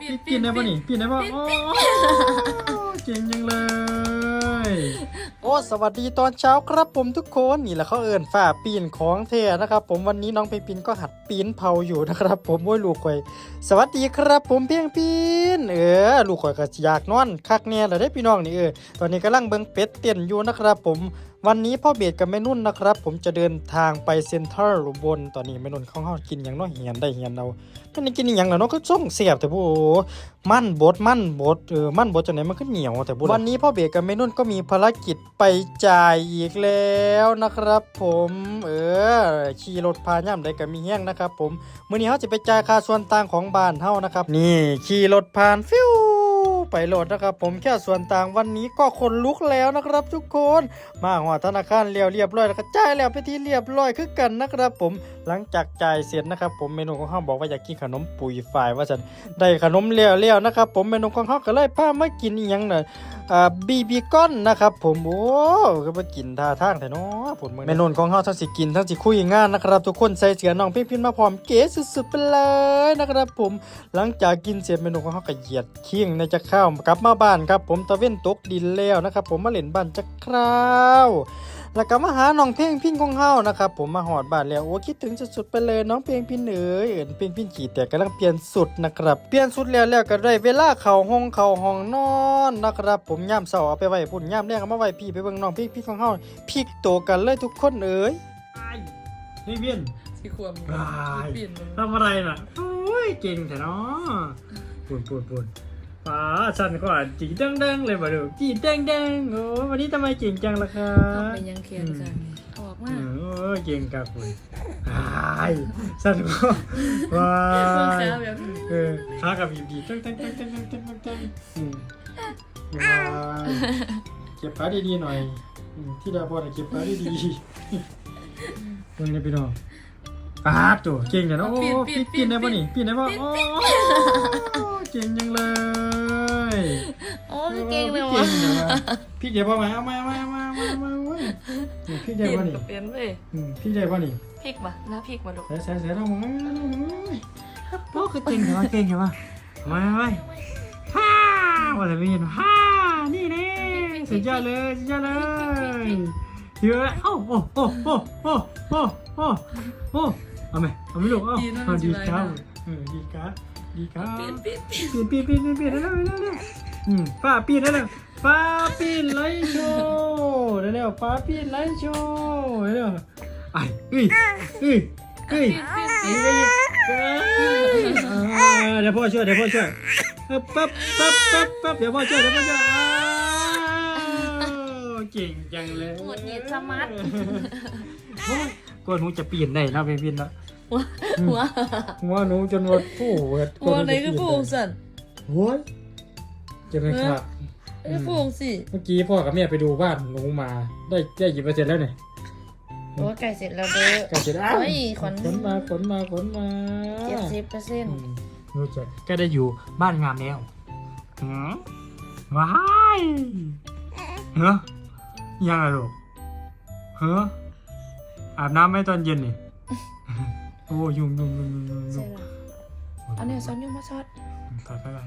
ปีปีนนปีนได้ปะนี่ปีนได้ปะโอ้เก่งจังเลย โอ้สวัสดีตอนเช้าครับผมทุกคนนี่แหละเขาเอิ่นฝ่าปีนของเทนะครับ ผมวันนี้น้องเพปินก็หัดปีนเผาอยู่นะครับ ผมโอ้ยลูกข่อยสวัสดีครับผมเพียงปีนเออลูกข่อยก็อยากนอนคักแน่เลยได้พี่น้องนี่เออตอนนี้กำลังเบิ่งเป็ดเต้นอยู่นะครับ ผมวันนี้พ่อเบสกับแม่นุ่นนะครับ ผมจะเดินทางไปเซ็นทรัลบลตอนนี้แม่นุ่นข้าห้องกินอย่างน้อยเหียนได้เหียนเอาท่านนี้กินอย่างแล้วเนาะก็ส่งเสียบแต่ผู้มั่นบดมั่นบดเออมั่นบดจังไหนมันก็เหนียวแต่บุวันนี้พ่อเบสกับแม่นุ่นก็มีภารกิจไปจ่ายอีกแล้วนะครับ ผมเออขี่รถพาย่ำได้ก็มีแห้งนะครับ ผมมื่อนี้เขาจะไปจ่ายค่าส่วนต่างของบ้านเฮานะครับ นี่ขี่รถผ่านฟิว ไปโหลดนะครับ ผมแค่ส่วนต่างวันนี้ก็คนลุกแล้วนะครับ ทุกคน มาหัวธนาคารเรียวเรียบร้อยแล้วก็จ่ายแล้วไปที่เรียบร้อยคือกันนะครับ ผมหลังจากจ่ายเสร็จนะครับ ผมเมนูของเขาบอกว่าอยากกินขนมปุยฝ่ายว่าฉันได้ขนมเลี้ยวเลี้ยวๆนะครับ ผมเมนูของเขาก็เลยพามากินอีหยังน่ะอ่าบีบีก้อนนะครับ ผมโอ้ก็มากินท่าทางแต่เนาะผลมือเมนูของเขาทั้งสิกินทั้งสิคุยงานนะครับทุกคนใส่เสือน้องพียงพินมาพร้อมเก๋สุดๆไปเลยนะครับ ผมหลังจากกินเสร็จเมนูของเขาก็เหยียดเคียงในจะข้าวกลับมาบ้านครับ ผมตะเว้นตกดินแล้วนะครับ ผมมาเล่นบ้านจะคราวแล้วก็มาหาน้องเพียงพินของเฮานะครับผมมาหอดบ้านแล้วโอ้คิดถึงสุดๆไปเลยน้องเพียงพินเอ๋ยเอินเพียงพินขี่แต่กำลังเปลี่ยนสุดนะครับเปลี่ยนสุดแล้วแล้วก็ได้เวลาเข้าห้องเข้าห้องนอนนะครับ ผมย่ามเสาเอาไปไว้พุ่นย่ามแรกเอามาไว้พี่ไปเบิ่งน้องเพียงพินของเฮาพลิกโตวกันเลยทุกคนเอ๋ยนี่เพียนสีขวบว้ายปีนมันทำอะไรน่ะโอ้ยเก่งแต่เนาะปวดปวดปวด ป้าฉันก็จีดังดังๆเลยมาดูจีดังดังๆโอ้วันนี้ทำไมเก่งจังล่ะครัต้องบไปยังเคียนกันออกมาโอ้ยเก่งกับคุณไอ้ายฉันก็ว้าเพิ่งยเช้าแบบเออขากับบีบีตั้งตั้งตั้งตั้งตั้งตั้งตั้งตั้งอืมว้ายเก็บขาดีๆหน่อยอืมที่ดาบอลเก็บขาดีๆเพิ่งได้ไปน้องป้าดตัวเก่งจังเนาะโอ้ปีนปีนได้ป่ะนี่ปีนได้ป่ะโอ้ พี่เดี๋ยวป่ะไหมเอามาเอามาเอามาเอามาเอามาเอามาพี่เดี๋ยวปีนป่ะนี่กับเป็นเว้ยอืมพี่เดี๋ยวป่ะนี่พริกมาหน้าพริกมาดูใส่ใส่ใส่ลงมาลงมาโอ้คือเก่งเหรอเก่งเหรอมาไปฮ่าว่าแต่ไม่เห็นฮ่านี่แน่สุดยอดเลยสุดยอดเลยเยอะโอ้โอ้โอ้โอ้โอ้โอ้โอ้โอ้เอาไหมเอาไหมลูกเอาเอาดีครับเออดีครับดีครับปีนปีนปีนปีนปีนปีนปีนปีนได้แล้วได้แล้ว อืมป้าปีนได้แล้วป้าปีนไลท์โชว์ได้แล้วป้าปีนไลท์โชว์ได้แล้วไอ้เอ้ยเอ้ยเอ้ยปีนอันนี้ยอ่าเดี๋ยวพ่อช่วยเดี๋ยวพ่อช่วยปั๊บปั๊บปั๊บปั๊บปั๊บเดี๋ยวพ่อช่วยเดี๋ยวพ่อช่วยอ้าวเก่งจังเลยหมดเหยียดสมาร์ทโอ้ยกลัวหนูจะปีนได้นะเพียนนะ หัวหัวหัวหนูจนหมดผู้เวิร์ดหัวไหนก็ฟูงสันโอ้ย จะไม่ขาดไอ้ฟูงสิเมื่อกี้พ่อกับแม่ไปดูบ้านหนูมา ได้ได้กี่เปอร์เซ็นต์แล้วเนี่ยโอ้ไก่เสร็จแล้วเด้อใกล้เสร็จแล้วเฮ้ยขนขนมาขนมาขนมาเจ็ดสิบเปอร์เซ็นต์มหนูจะก็ได้อยู่บ้านงามแล้วหืมว้ายเหรอยังไงลูกเหรออาบน้ำไหมตอนเย็นนี่โอ้ยุงยุงยุงยุงยุงยุ่งอาเนี่ยซ้อนยุ่งมาซอดไปไปไป